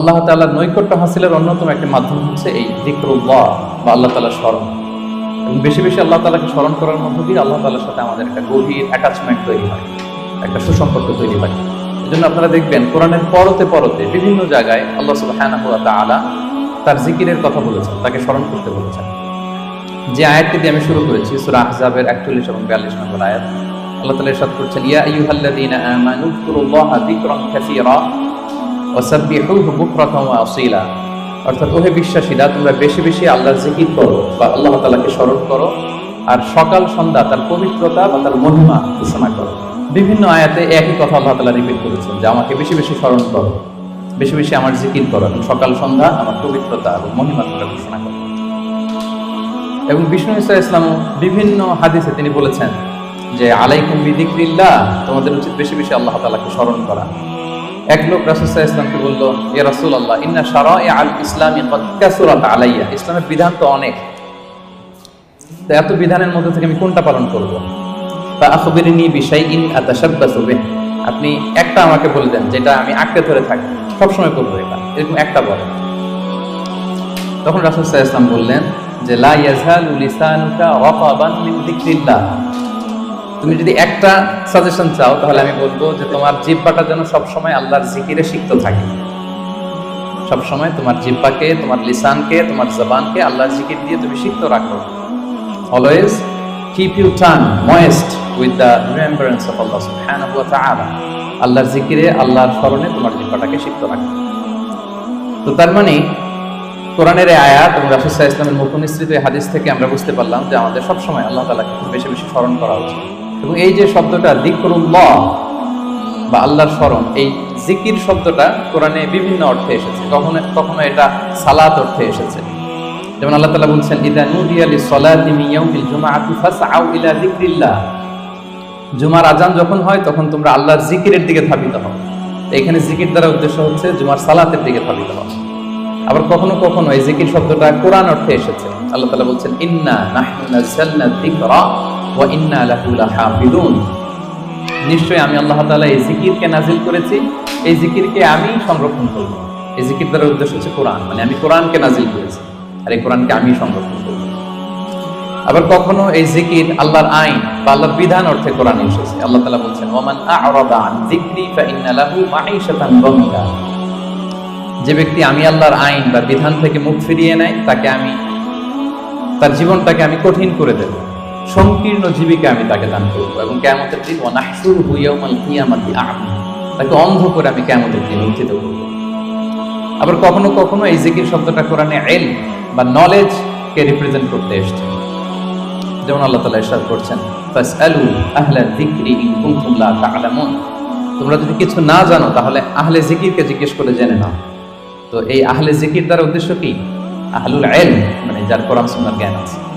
আল্লাহ তাআলার নৈকট্য হাসিলের অন্যতম একটি মাধ্যম হচ্ছে এই জিক্রুল্লাহ বা আল্লাহ তাআলার স্মরণ। এবং বেশি বেশি আল্লাহ তাআলাকে স্মরণ করার মধ্য দিয়ে আল্লাহ তাআলার সাথে আমাদের একটা গভীর অ্যাটাচমেন্ট তৈরি হয়, একটা সুসম্পর্ক তৈরি হয়। এই জন্য আপনারা দেখবেন কোরআনের পরতে পরতে বিভিন্ন জায়গায় আল্লাহ সুবহানাহু ওয়া তাআলা তার জিকিরের কথা বলেছেন, তাকে স্মরণ করতে বলেছেন। যে আয়াতটি দিয়ে আমি শুরু করেছি, সূরা আহজাবের 41 এবং 42 নম্বর আয়াত, আল্লাহ তাআলা ইরশাদ করছেন, ইয়া আইয়ুহাল্লাযীনা আমানু যকুরুল্লাহা আসীলা। অর্থাৎ, ওহে বিশ্বাসীরা, তোমরা বেশি বেশি জিকির করো বা আল্লাহ স্মরণ করো আর সকাল সন্ধ্যা তার পবিত্রতা বা তার মহিমা ঘোষণা করো। বিভিন্ন আয়াতে একই কথা আল্লাহ তাআলা রিপিট করেছেন যে, আমাকে বেশি বেশি স্মরণ করো, বেশি বেশি আমার জিকির করো সকাল সন্ধ্যা আমার পবিত্রতা এবং মহিমা তোমরা ঘোষণা করো। এবং বিষ্ণু ইসা ইসলাম বিভিন্ন হাদিসে তিনি বলেছেন যে, আলাইকুম বিদিক্রিল্লাহ, তোমাদের উচিত বেশি বেশি আল্লাহ তালাকে স্মরণ করা। এক লোক রাসুসাহ ইসলামকে বলল, ইয়া রাসুল আল্লাহ ইন্না সারা আল ইসলামী আলাইয়া। ইসলামের বিধান তো অনেক। তো এত বিধানের মধ্যে থেকে আমি কোনটা পালন করব? তা আখবিরিনী বিষয় ইন আতাসাব্বাসু বিহ। আপনি একটা আমাকে বলে দেন, যেটা আমি আঁকড়ে ধরে থাকি। সবসময় করব এটা। এরকম একটা বলেন তখন রাসুল সাহা ইসলাম বললেন যে, লা ইয়াজহালু লিসানুকা রাতাবান মিন যিকরিল্লাহ। তুমি যদি একটা সাজেশন চাও, তাহলে আমি বলব যে তোমার জিব্বাটা যেন সবসময় আল্লাহর জিকিরে সিক্ত থাকে। সবসময় তোমার জিব্বাকে তোমার লিসানকে, তোমার জবানকে আল্লাহর জিকির দিয়ে তুমি সিক্ত রাখো। Always keep you tongue moist with the remembrance of Allah সুবহানাহু ওয়া তাআলা আল্লাহর জিকিরে, আল্লাহর স্মরণে তোমার জিব্বাটাকে সিক্ত রাখো। তো তার মানে কোরআনের আয়াত এবং রাসুসাহ ইসলামের মুখ নিঃসৃত এই হাদিস থেকে আমরা বুঝতে পারলাম যে আমাদের সবসময় আল্লাহ তালাকে বেশি বেশি স্মরণ করা উচিত। এবং এই যে শব্দটা দিকরুল্লাহ বা আল্লাহর স্মরণ, এই জিকির শব্দটা কোরআনে বিভিন্ন অর্থে এসেছে। কখনো কখনো এটা সালাত অর্থে এসেছে। যেমন আল্লাহ তালা বলছেন, ইদা নুদিয়া লি সলাতি মিন ইয়াউমিল জুমআতি ফাসআউ ইলা যিকরিল্লাহ। জুমার আজান যখন হয়, তখন তোমরা আল্লাহর জিকিরের দিকে ধাবিত হও। এখানে জিকির দ্বারা উদ্দেশ্য হচ্ছে জুমার সালাতের দিকে ধাবিত হও আবার কখনো কখনো এই জিকির শব্দটা কোরআন অর্থে এসেছে। আল্লাহ তালা বলছেন, ইন্না নাহনু নাযালনা যিকরা। ইন্না নিশ্চয়ই আমি আল্লাহ তাআলা এই জিকিরকে নাজিল করেছি। এই জিকিরকে আমি সংরক্ষণ করব। এই জিকির দ্বারা উদ্দেশ্য হচ্ছে কোরআন। মানে আমি কোরআনকে নাজিল করেছি আর এই কোরআনকে আমি সংরক্ষণ করব। আবার কখনো এই জিকির আল্লাহর আইন বা আল্লাহর বিধান অর্থে কোরআনে এসেছে। আল্লাহ তাআলা বলছেন ওমান আ'রাদা আন যিকরি ফাইন্না লাহু মাঈশাতান যে ব্যক্তি আমি আল্লাহর আইন বা বিধান থেকে মুখ ফিরিয়ে নেয়, তাকে আমি, তার জীবনটাকে আমি কঠিন করে দেব। সংকীর্ণ জীবিকা আমি তাকে দান করব এবং কেমতের দিন অনাশুর হুইয়ামাল কিয়ামাতি আমি। তাকে অন্ধ করে আমি কেমতের দিন উত্থিত করব। আবার কখনো কখনো এই জিকির শব্দটা কোরআনে এল বা নলেজ কে রিপ্রেজেন্ট করতে এসছে। যেমন আল্লাহ তালা ইরশাদ করছেন, ফাসআলু আহলা যিকরি ইন কুনতুম লা তা'লামুন। তোমরা যদি কিছু না জানো, তাহলে আহলে জিকিরকে জিজ্ঞেস করে জেনে নাও। তো এই আহলে জিকির দ্বারা উদ্দেশ্য কি? আহলুল এলম মানে যার কোরআন সুন্নাহর জ্ঞান আছে।